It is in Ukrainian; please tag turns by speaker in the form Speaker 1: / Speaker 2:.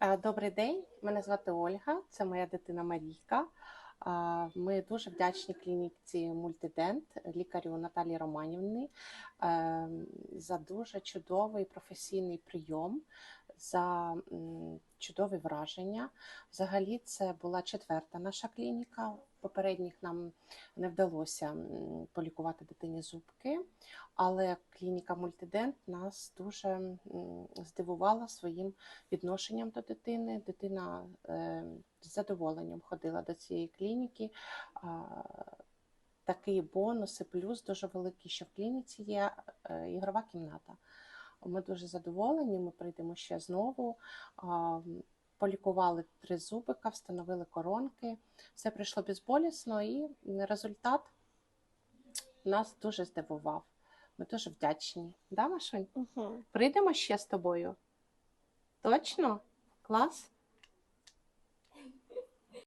Speaker 1: Е, Добрий день, мене звати Ольга, це моя дитина Марійка. Е, Ми дуже вдячні клініці Мультидент, лікарю Наталії Романівні е, за дуже чудовий професійний прийом, за чудові враження. Взагалі, це була четверта наша клініка. Попередніх нам не вдалося полікувати дитині зубки, але клініка Мультидент нас дуже здивувала своїм відношенням до дитини. Дитина е, з задоволенням ходила до цієї клініки. Такий бонус і плюс дуже великий, що в клініці є е, ігрова кімната. Ми дуже задоволені, ми прийдемо ще знову. Полікували три зубика, встановили коронки. Все пройшло безболісно, і результат нас дуже здивував. Ми дуже вдячні. Да, Машунь?
Speaker 2: Угу.
Speaker 1: Прийдемо ще з тобою? Точно? Клас?